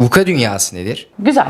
VUCA dünyası nedir? Güzel.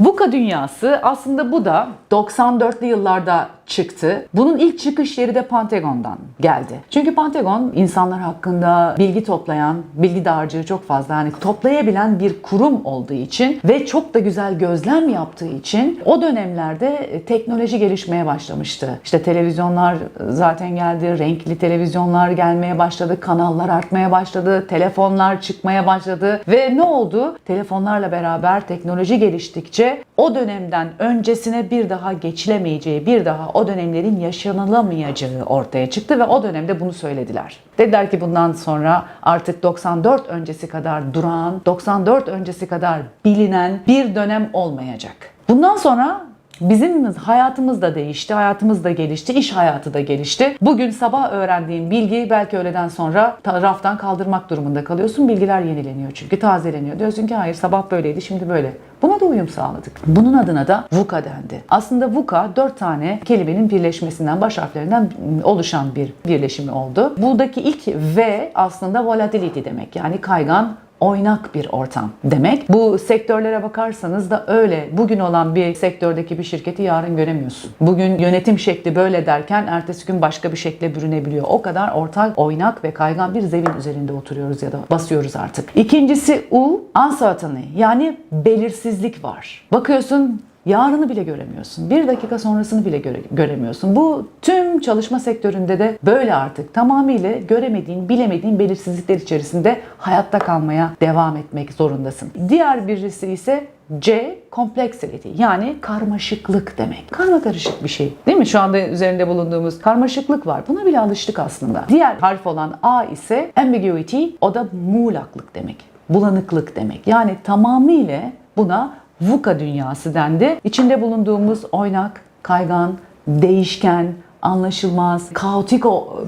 VUCA dünyası aslında bu da 94'lü yıllarda çıktı. Bunun ilk çıkış yeri de Pentagon'dan geldi. Çünkü Pentagon insanlar hakkında bilgi toplayan, bilgi dağarcığı çok fazla yani toplayabilen bir kurum olduğu için ve çok da güzel gözlem yaptığı için o dönemlerde teknoloji gelişmeye başlamıştı. İşte televizyonlar zaten geldi, renkli televizyonlar gelmeye başladı, kanallar artmaya başladı, telefonlar çıkmaya başladı ve ne oldu? Telefonlarla beraber teknoloji geliştikçe o dönemden öncesine bir daha geçilemeyeceği, bir daha o dönemlerin yaşanılamayacağı ortaya çıktı ve o dönemde bunu söylediler. Dediler ki bundan sonra artık 94 öncesi kadar duran, 94 öncesi kadar bilinen bir dönem olmayacak. Bundan sonra Bizim hayatımız da değişti, hayatımız da gelişti, iş hayatı da gelişti. Bugün sabah öğrendiğin bilgiyi belki öğleden sonra ta- raftan kaldırmak durumunda kalıyorsun. Bilgiler yenileniyor çünkü tazeleniyor. Diyorsun ki hayır sabah böyleydi, şimdi böyle. Buna da uyum sağladık. Bunun adına da VUCA dendi. Aslında VUCA dört tane kelimenin birleşmesinden, baş harflerinden oluşan bir birleşimi oldu. Buradaki ilk V aslında volatility demek. Yani kaygan, oynak bir ortam demek. Bu sektörlere bakarsanız da öyle. Bugün olan bir sektördeki bir şirketi yarın göremiyorsun. Bugün yönetim şekli böyle derken ertesi gün başka bir şekle bürünebiliyor. O kadar ortak, oynak ve kaygan bir zemin üzerinde oturuyoruz ya da basıyoruz artık. İkincisi U, uncertainty yani belirsizlik var. Bakıyorsun Yarını bile göremiyorsun. Bir dakika sonrasını bile göre- göremiyorsun. Bu tüm çalışma sektöründe de böyle artık. Tamamıyla göremediğin, bilemediğin belirsizlikler içerisinde hayatta kalmaya devam etmek zorundasın. Diğer birisi ise C, complexity yani karmaşıklık demek. Karma karışık bir şey değil mi? Şu anda üzerinde bulunduğumuz karmaşıklık var. Buna bile alıştık aslında. Diğer harf olan A ise ambiguity, o da muğlaklık demek. Bulanıklık demek. Yani tamamıyla buna VUCA dünyası dendi. İçinde bulunduğumuz oynak, kaygan, değişken, anlaşılmaz, kaotik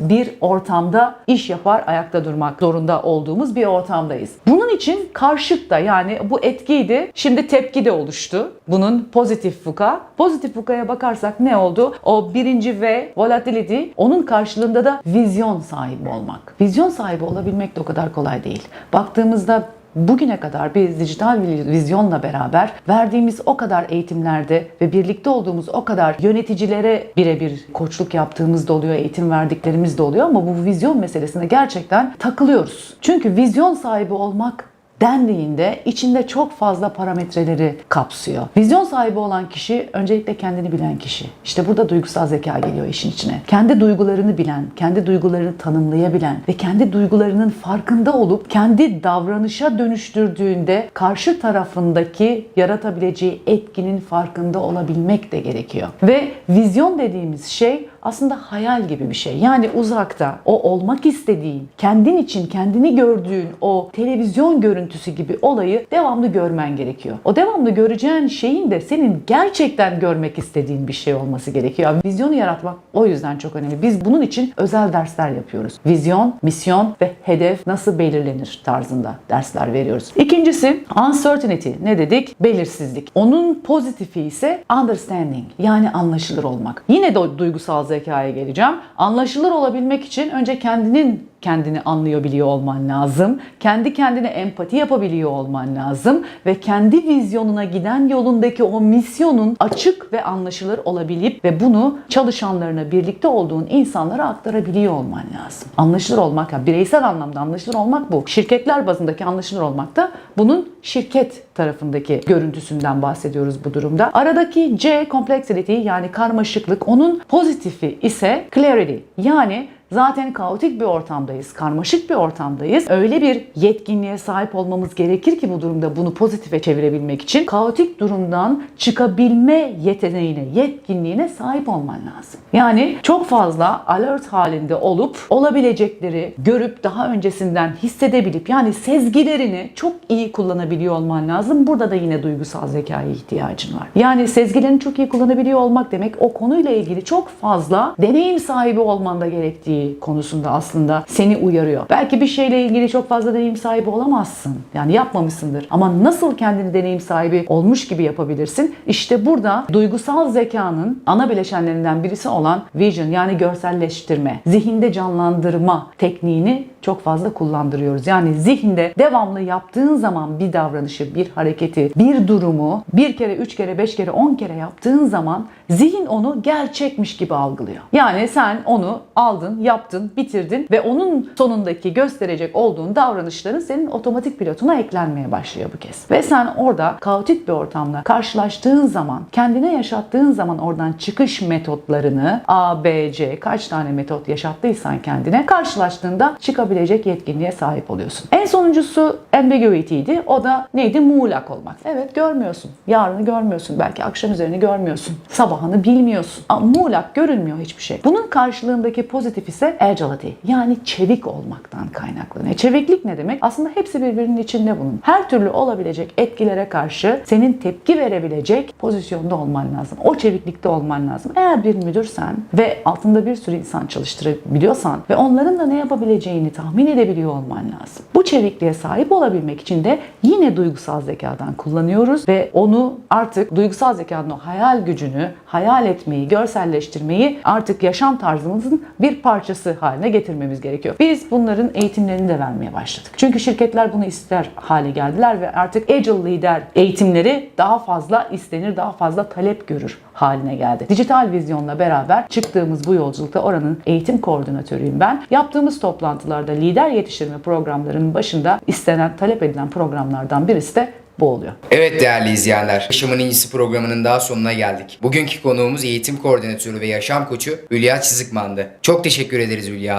bir ortamda iş yapar, ayakta durmak zorunda olduğumuz bir ortamdayız. Bunun için karşıt da yani bu etkiydi. Şimdi tepki de oluştu. Bunun pozitif VUCA. Pozitif VUCA'ya bakarsak ne oldu? O birinci V, volatility. Onun karşılığında da vizyon sahibi olmak. Vizyon sahibi olabilmek de o kadar kolay değil. Baktığımızda Bugüne kadar biz dijital vizyonla beraber verdiğimiz o kadar eğitimlerde ve birlikte olduğumuz o kadar yöneticilere birebir koçluk yaptığımız da oluyor, eğitim verdiklerimiz de oluyor ama bu vizyon meselesine gerçekten takılıyoruz. Çünkü vizyon sahibi olmak dendiğinde içinde çok fazla parametreleri kapsıyor. Vizyon sahibi olan kişi öncelikle kendini bilen kişi. İşte burada duygusal zeka geliyor işin içine. Kendi duygularını bilen, kendi duygularını tanımlayabilen ve kendi duygularının farkında olup kendi davranışa dönüştürdüğünde karşı tarafındaki yaratabileceği etkinin farkında olabilmek de gerekiyor. Ve vizyon dediğimiz şey aslında hayal gibi bir şey. Yani uzakta o olmak istediğin, kendin için kendini gördüğün o televizyon görüntüsü gibi olayı devamlı görmen gerekiyor. O devamlı göreceğin şeyin de senin gerçekten görmek istediğin bir şey olması gerekiyor. Vizyonu yaratmak o yüzden çok önemli. Biz bunun için özel dersler yapıyoruz. Vizyon, misyon ve hedef nasıl belirlenir tarzında dersler veriyoruz. İkincisi uncertainty. Ne dedik? Belirsizlik. Onun pozitifi ise understanding yani anlaşılır olmak. Yine de duygusal zekaya geleceğim. Anlaşılır olabilmek için önce kendinin kendini anlayabiliyor olman lazım. Kendi kendine empati yapabiliyor olman lazım ve kendi vizyonuna giden yolundaki o misyonun açık ve anlaşılır olabilip ve bunu çalışanlarına, birlikte olduğun insanlara aktarabiliyor olman lazım. Anlaşılır olmak, yani bireysel anlamda anlaşılır olmak bu. Şirketler bazındaki anlaşılır olmak da bunun şirket tarafındaki görüntüsünden bahsediyoruz bu durumda. Aradaki C complexity yani karmaşıklık onun pozitifi ise clarity yani Zaten kaotik bir ortamdayız, karmaşık bir ortamdayız. Öyle bir yetkinliğe sahip olmamız gerekir ki bu durumda bunu pozitife çevirebilmek için kaotik durumdan çıkabilme yeteneğine, yetkinliğine sahip olman lazım. Yani çok fazla alert halinde olup olabilecekleri görüp daha öncesinden hissedebilip yani sezgilerini çok iyi kullanabiliyor olman lazım. Burada da yine duygusal zekaya ihtiyacın var. Yani sezgilerini çok iyi kullanabiliyor olmak demek o konuyla ilgili çok fazla deneyim sahibi olman da gerektiği konusunda aslında seni uyarıyor. Belki bir şeyle ilgili çok fazla deneyim sahibi olamazsın. Yani yapmamışsındır. Ama nasıl kendini deneyim sahibi olmuş gibi yapabilirsin? İşte burada duygusal zekanın ana bileşenlerinden birisi olan vision yani görselleştirme, zihinde canlandırma tekniğini çok fazla kullandırıyoruz. Yani zihinde devamlı yaptığın zaman bir davranışı, bir hareketi, bir durumu bir kere, üç kere, beş kere, on kere yaptığın zaman zihin onu gerçekmiş gibi algılıyor. Yani sen onu aldın, yaptın, bitirdin ve onun sonundaki gösterecek olduğun davranışların senin otomatik pilotuna eklenmeye başlıyor bu kez. Ve sen orada kaotik bir ortamla karşılaştığın zaman, kendine yaşattığın zaman oradan çıkış metotlarını A, B, C kaç tane metot yaşattıysan kendine karşılaştığında çıkabilecek yetkinliğe sahip oluyorsun. En sonuncusu ambiguity'ydi. O da neydi? Muğlak olmak. Evet görmüyorsun. Yarını görmüyorsun. Belki akşam üzerini görmüyorsun. Sabahını bilmiyorsun. Ama muğlak görünmüyor hiçbir şey. Bunun karşılığındaki pozitif ise agility. Yani çevik olmaktan kaynaklanıyor. Çeviklik ne demek? Aslında hepsi birbirinin içinde bunun. Her türlü olabilecek etkilere karşı senin tepki verebilecek pozisyonda olman lazım. O çeviklikte olman lazım. Eğer bir müdürsen ve altında bir sürü insan çalıştırabiliyorsan ve onların da ne yapabileceğini tahmin edebiliyor olman lazım. Bu çevikliğe sahip olabilmek için de yine duygusal zekadan kullanıyoruz ve onu artık duygusal zekanın o hayal gücünü, hayal etmeyi, görselleştirmeyi artık yaşam tarzımızın bir parçası haline getirmemiz gerekiyor. Biz bunların eğitimlerini de vermeye başladık. Çünkü şirketler bunu ister hale geldiler ve artık Agile Leader eğitimleri daha fazla istenir, daha fazla talep görür haline geldi. Dijital vizyonla beraber çıktığımız bu yolculukta oranın eğitim koordinatörüyüm ben. Yaptığımız toplantılarda lider yetiştirme programlarının başında istenen, talep edilen programlardan birisi de bu oluyor. Evet değerli izleyenler, Yaşamın İyisi programının daha sonuna geldik. Bugünkü konuğumuz eğitim koordinatörü ve yaşam koçu Hülya Çizikman'dı. Çok teşekkür ederiz Hülya Hanım.